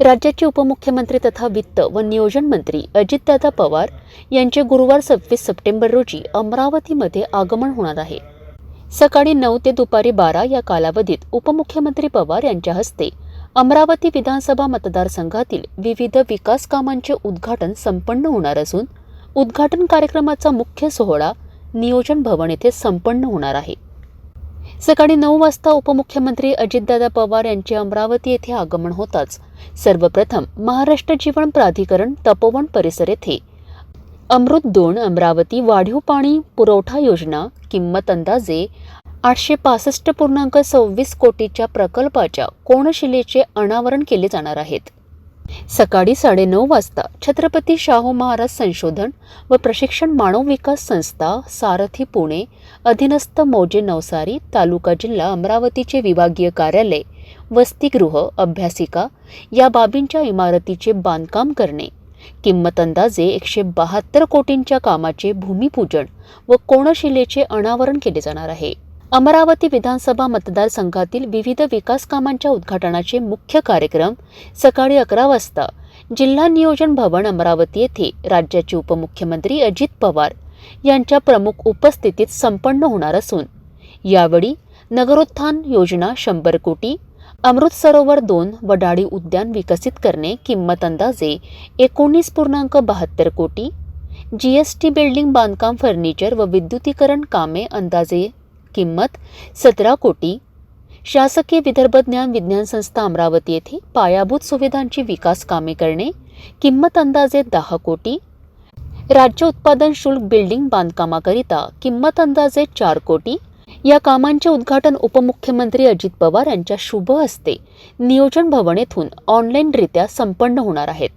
राज्याचे उपमुख्यमंत्री तथा वित्त व नियोजन मंत्री अजितदादा पवार यांचे गुरुवार सव्वीस सप्टेंबर रोजी अमरावतीमध्ये आगमन होणार आहे. सकाळी नऊ ते दुपारी बारा या कालावधीत उपमुख्यमंत्री पवार यांच्या हस्ते अमरावती विधानसभा मतदारसंघातील विविध विकास कामांचे उद्घाटन संपन्न होणार असून उद्घाटन कार्यक्रमाचा मुख्य सोहळा नियोजन भवन येथे संपन्न होणार आहे. सकाळी नऊ वाजता उपमुख्यमंत्री अजितदादा पवार यांचे अमरावती येथे आगमन होताच. सर्वप्रथम महाराष्ट्र जीवन प्राधिकरण तपोवन परिसर येथे. अमृत दोन अमरावती वाढीव पाणी पुरवठा योजना किंमत अंदाजे आठशे पासष्ट पूर्णांक सव्वीस कोटीच्या प्रकल्पाच्या कोणशिलेचे अनावरण केले जाणार आहेत. सकाळी साडेनऊ वाजता छत्रपती शाहू महाराज संशोधन व प्रशिक्षण मानव विकास संस्था सारथी पुणे अधीनस्थ मौजे नवसारी तालुका जिल्हा अमरावतीचे विभागीय कार्यालय वसतिगृह अभ्यासिका या बाबींच्या इमारतीचे बांधकाम करणे किंमत अंदाजे एकशे बहात्तर कोटींच्या कामाचे भूमिपूजन व कोणशिलेचे अनावरण केले जाणार आहे. अमरावती विधानसभा मतदारसंघातील विविध विकास कामांच्या उद्घाटनाचे मुख्य कार्यक्रम सकाळी अकरा वाजता जिल्हा नियोजन भवन अमरावती येथे राज्याचे उपमुख्यमंत्री अजित पवार यांच्या प्रमुख उपस्थितीत संपन्न होणार असून यावेळी नगरोत्थान योजना शंभर कोटी अमृत सरोवर दोन वडाळी उद्यान विकसित करणे किंमत अंदाजे एकोणीस पूर्णांक बहात्तर कोटी जी एस टी बिल्डिंग बांधकाम फर्निचर व विद्युतीकरण कामे अंदाजे किंमत सतरा कोटी. शासकीय विदर्भ ज्ञान विज्ञान संस्था अमरावती येथे पायाभूत सुविधांची विकास कामे करणे. किंमत अंदाजे दहा कोटी. राज्य उत्पादन शुल्क बिल्डिंग बांधकामाकरिता किंमत अंदाजे चार कोटी. या कामांचे उद्घाटन उपमुख्यमंत्री अजित पवार यांच्या शुभ हस्ते नियोजन भवन येथून ऑनलाईनरित्या संपन्न होणार आहेत.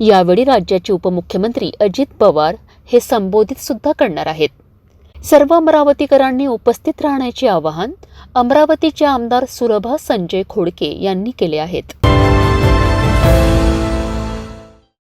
यावेळी राज्याचे उपमुख्यमंत्री अजित पवार हे संबोधित सुद्धा करणार आहेत. सर्व अमरावतीकरांनी उपस्थित राहण्याचे आवाहन अमरावतीचे आमदार सुरभा संजय खोडके यांनी केले आहेत.